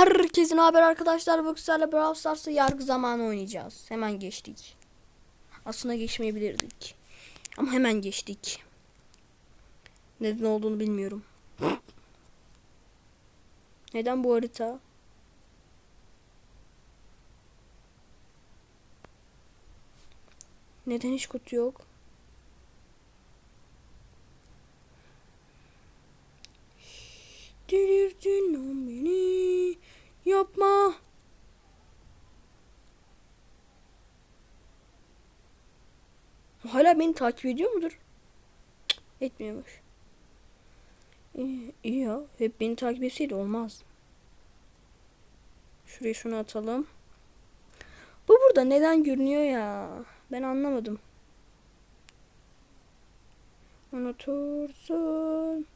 Herkesin haber arkadaşlar. Bu kısayla Brawl Stars'ta yargı zamanı oynayacağız. Hemen geçtik. Aslında geçmeyebilirdik. Ama hemen geçtik. Neden olduğunu bilmiyorum. Neden bu harita? Neden hiç kutu yok? Delirdin lan beni. Yapma. Hala beni takip ediyor mudur? Cık, Etmiyormuş. İyi, iyi ya. Hep beni takip etseydi olmaz. Şuraya şunu atalım. Bu burada neden görünüyor ya? Ben anlamadım. Unutursun.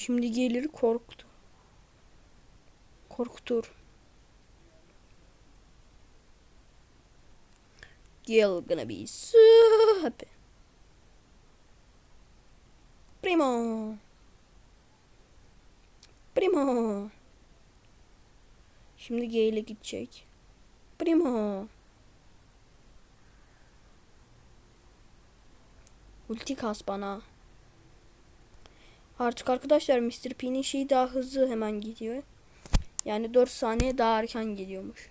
Şimdi gelir korktu. Korkutur. Gel gonna be so happy. Primo. Primo. Şimdi G ile gidecek. Primo. Ulti kas bana. Artık arkadaşlar Mr. P'nin şeyi daha hızlı hemen gidiyor. Yani 4 saniye daha erken geliyormuş.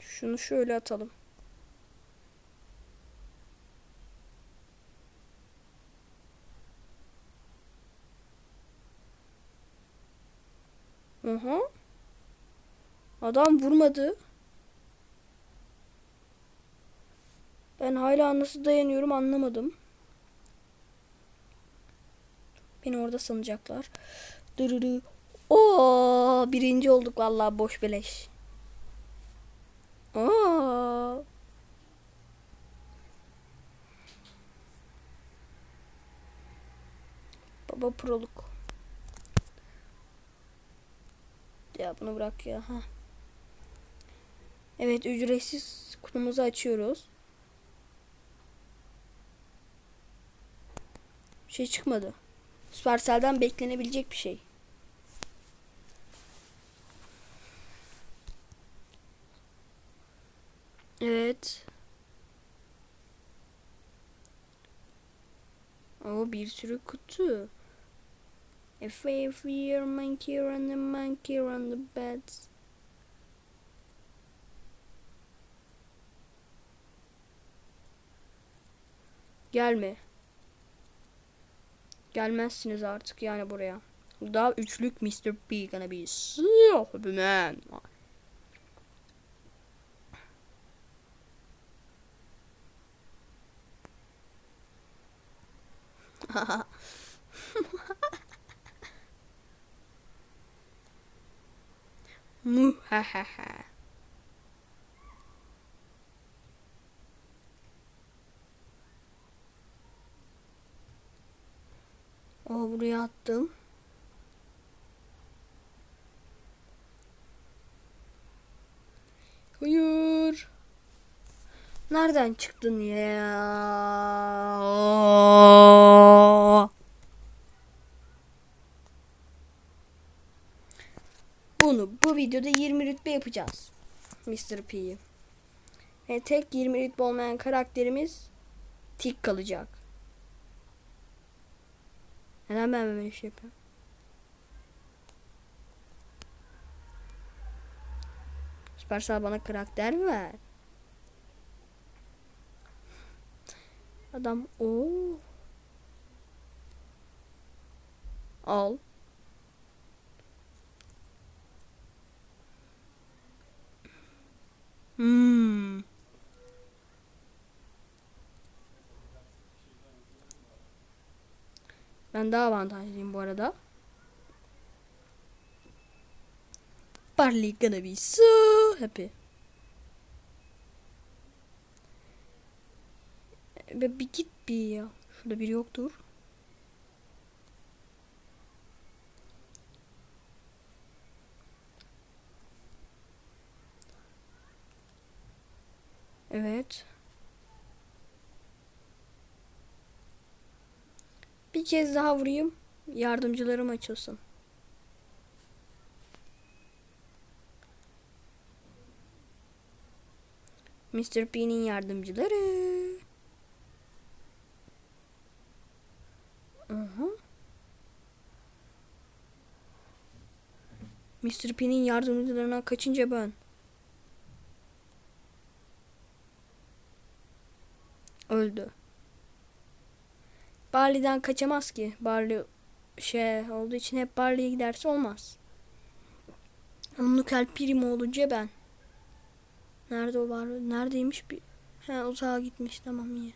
Şunu şöyle atalım. Aha. Adam vurmadı. Ben hala nasıl dayanıyorum anlamadım. Beni orada sanacaklar. Dırırı. Oo, birinci olduk vallahi boş beleş. Oo. Baba proluk. Ya bunu bırak ya. Ha. Evet ücretsiz kutumuzu açıyoruz. Bir şey çıkmadı. Supercell'den beklenebilecek bir şey. Evet. O bir sürü kutu. A fair monkey on the monkey on the bed. Gelme. Gelmezsiniz artık yani buraya. Daha üçlük Mr. P gonna be so man. Muhahaha. O buraya attım. Hayır. Nereden çıktın ya? Bunu bu videoda 20 rütbe yapacağız. Mr. P'yi. Ve tek 20 rütbe olmayan karakterimiz tik kalacak. Neden ben böyle şey yapıyorum? Süpersel bana karakter ver. Adam o al. Hmm. Ben daha avantajlıyım bu arada. Barley gonna be so happy. Bir, bir git bir ya. Şurada biri yoktur. Bir kez daha vurayım. Yardımcılarım açılsın. Mr. P'nin yardımcıları. Aha. Mr. P'nin yardımcılarına kaçınca ben. Öldü. Barley'den kaçamaz ki. Barley şey olduğu için hep Barley'e giderse olmaz. Onluk El Primo olunca ben. Nerede o var? Neredeymiş bir? He uzağa gitmiş tamam iyi.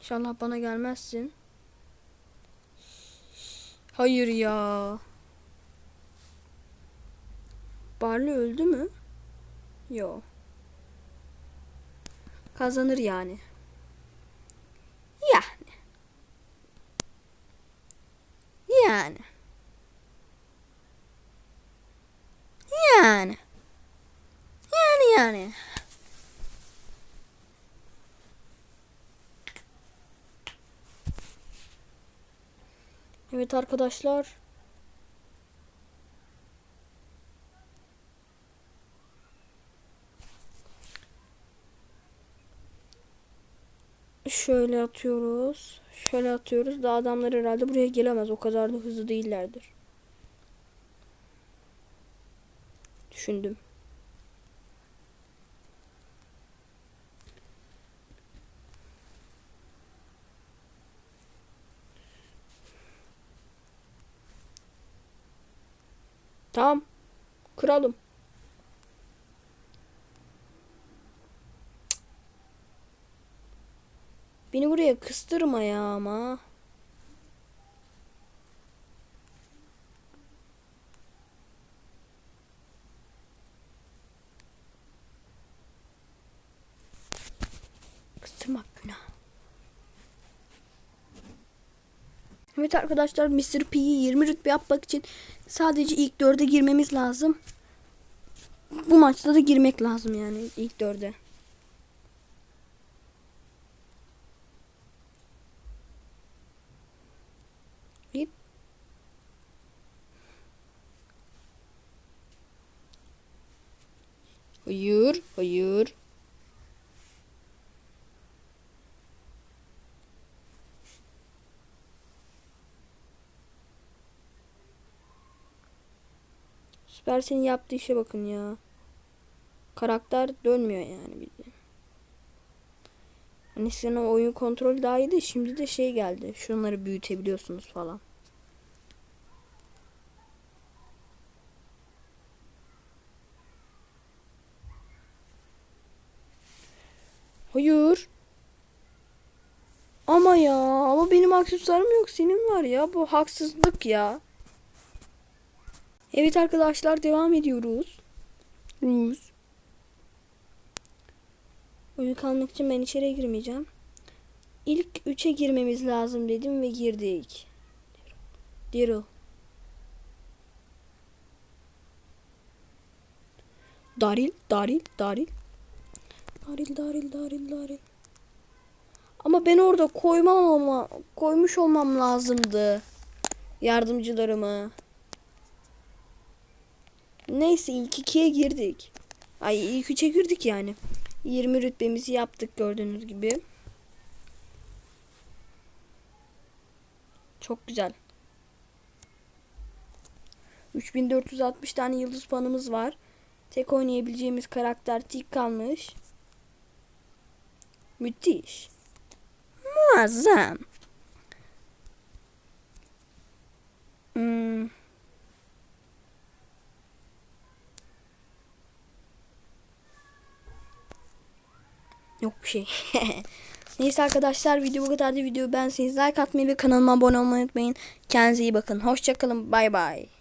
İnşallah bana gelmezsin. Hayır ya. Barley öldü mü? Yok. Kazanır. Yani. Yani. Yani. Yani yani. Evet arkadaşlar. Şöyle atıyoruz. Şöyle atıyoruz. Da adamlar herhalde buraya gelemez. O kadar da hızlı değillerdir. Düşündüm. Tamam. Kıralım. Beni buraya kıstırma ya ama. Evet arkadaşlar Mr. P'yi 20 rütbe yapmak için sadece ilk 4'e girmemiz lazım. Bu maçta da girmek lazım yani ilk 4'e. Git. Hayır, hayır. Süpersen'in yaptığı işe bakın ya. Karakter dönmüyor yani bildiğin. Hani sizin oyun kontrolü daha iyiydi. Şimdi de şey geldi. Şunları büyütebiliyorsunuz falan. Hayır. Ama ya ama benim aksesuarım yok senin var ya bu haksızlık ya. Evet arkadaşlar devam ediyoruz. Ruz. İçin ben içeriye girmeyeceğim. İlk 3'e girmemiz lazım dedim ve girdik. Daryl. Daril, Daril, Daril. Daril, Daril, Daril, Daril. Ama ben orada koymam ama koymuş olmam lazımdı. Yardımcılarımı. Neyse ilk ikiye girdik. Ay ilk üçe girdik yani. 20 rütbemizi yaptık gördüğünüz gibi. Çok güzel. 3460 tane yıldız puanımız var. Tek oynayabileceğimiz karakter Tik kalmış. Müthiş. Muazzam. Hmm. Yok bir şey. Neyse arkadaşlar video bu kadardı. Videoyu beğenseniz like atmayı ve kanalıma abone olmayı unutmayın. Kendinize iyi bakın. Hoşçakalın. Bay bay.